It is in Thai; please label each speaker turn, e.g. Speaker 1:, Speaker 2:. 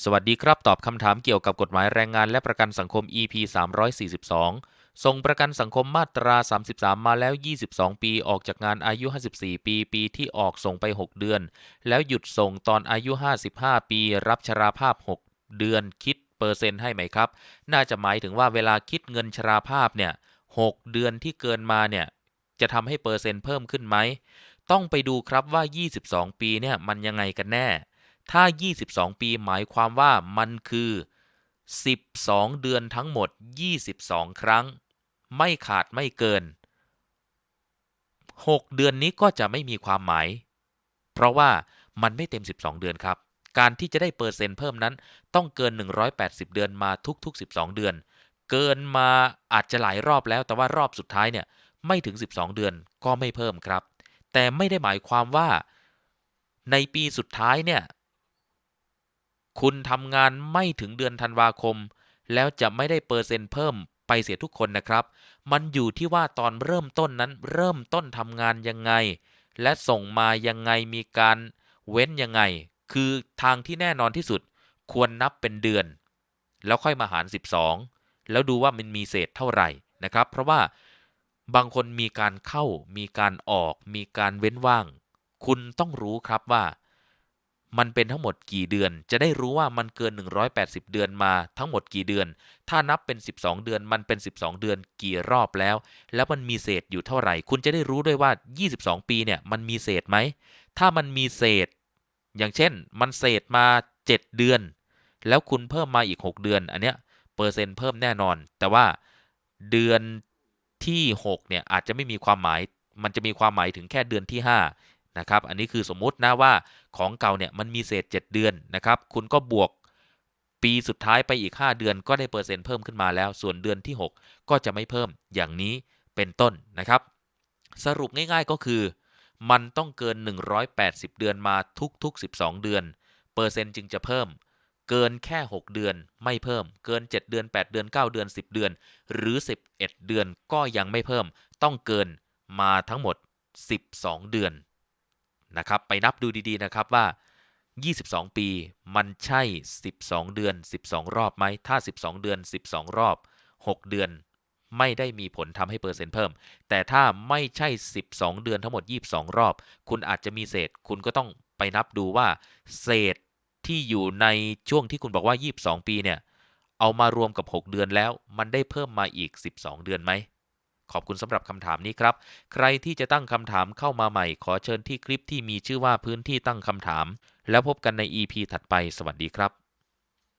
Speaker 1: สวัสดีครับ ตอบคำถามเกี่ยวกับกฎหมายแรงงานและประกันสังคม EP 342 ส่งประกันสังคมมาตรา 33 มาแล้ว 22 ปี ออกจากงานอายุ 54 ปี ปีที่ออกส่งไป 6 เดือน แล้วหยุดส่งตอนอายุ 55 ปี รับชราภาพ 6 เดือนคิดเปอร์เซ็นต์ให้ไหมครับ น่าจะหมายถึงว่าเวลาคิดเงินชราภาพเนี่ย 6 เดือนที่เกินมาเนี่ย จะทำให้เปอร์เซ็นต์เพิ่มขึ้นไหม ต้องไปดูครับว่า 22 ปีเนี่ยมันยังไงกันแน่ ถ้า 22 ปีหมายความว่ามันคือ 12 เดือนทั้งหมด 22 ครั้ง ไม่ขาดไม่เกิน 6 เดือนนี้ก็จะไม่มีความหมาย เพราะว่ามันไม่เต็ม 12 เดือนครับ การที่จะได้เปอร์เซ็นต์เพิ่มนั้น ต้องเกิน 180 เดือนมาทุก ๆ 12 เดือน เกินมาอาจจะหลายรอบแล้ว แต่ว่ารอบสุดท้ายเนี่ยไม่ถึง 12 เดือนก็ไม่เพิ่มครับ แต่ไม่ได้หมายความว่า ในปีสุดท้ายเนี่ย คุณทำงานไม่ถึงเดือนธันวาคม แล้วจะไม่ได้เปอร์เซ็นต์เพิ่มไปเสียทุกคนนะครับ มันอยู่ที่ว่าตอนเริ่มต้นนั้นเริ่มต้นทำงานยังไง และส่งมายังไงมีการเว้นยังไง คือทางที่แน่นอนที่สุด ควรนับเป็นเดือน แล้วค่อยมาหาร 12 แล้วดูว่ามันมีเศษเท่าไหร่นะครับ เพราะว่าบางคนมีการเข้า มีการออก มีการเว้นว่าง คุณต้องรู้ครับว่า มันเป็นทั้งหมดกี่เดือน จะได้รู้ว่ามันเกิน 180 เดือนมาทั้งหมดกี่เดือน ถ้านับเป็น 12 เดือน มันเป็น 12 เดือนกี่รอบแล้ว แล้วมันมีเศษอยู่เท่าไหร่ คุณจะได้รู้ด้วยว่า 22 ปีเนี่ยมันมีเศษไหม ถ้ามันมีเศษ อย่างเช่น มันเศษมา 7 เดือน แล้วคุณเพิ่มมาอีก 6 เดือน อันเนี้ยเปอร์เซ็นต์เพิ่มแน่นอน แต่ว่าเดือนที่ 6 เนี่ยอาจจะไม่มีความหมาย มันจะมีความหมายถึงแค่เดือนที่ 5 นะครับ อันนี้คือสมมุตินะว่าของเก่าเนี่ยมันมีเศษ 7 เดือนนะครับ คุณก็บวกปีสุดท้ายไปอีก 5 เดือนก็ได้เปอร์เซ็นต์เพิ่มขึ้นมาแล้ว ส่วนเดือนที่ 6 ก็จะไม่เพิ่มอย่างนี้เป็นต้นนะครับ สรุปง่ายๆก็คือ มันต้องเกิน 180 เดือนมาทุกๆ 12 เดือน เปอร์เซ็นต์จึงจะเพิ่ม เกินแค่ 6 เดือนไม่เพิ่ม เกิน 7 เดือน 8 เดือน 9 เดือน 10 เดือน หรือ 11 เดือนก็ยังไม่เพิ่ม ต้องเกินมาทั้งหมด 12 เดือน นะครับ ไปนับดูดีๆนะครับว่า 22 ปีมันใช่ 12 เดือน 12 รอบไหม ถ้า 12 เดือน 12 รอบ 6 เดือนไม่ได้มีผลทำให้เปอร์เซ็นต์เพิ่ม แต่ถ้าไม่ใช่ 12 เดือนทั้งหมด 22 รอบ คุณอาจจะมีเศษ คุณก็ต้องไปนับดูว่า เศษที่อยู่ในช่วงที่คุณบอกว่า 22 ปีเนี่ย เอามารวมกับ 6 เดือนแล้ว มันได้เพิ่มมาอีก 12 เดือนไหม ขอบคุณสำหรับคำถามนี้ครับ ใครที่จะตั้งคำถามเข้ามาใหม่ ขอเชิญที่คลิปที่มีชื่อว่าพื้นที่ตั้งคำถาม แล้วพบกันใน EP ถัดไป สวัสดีครับ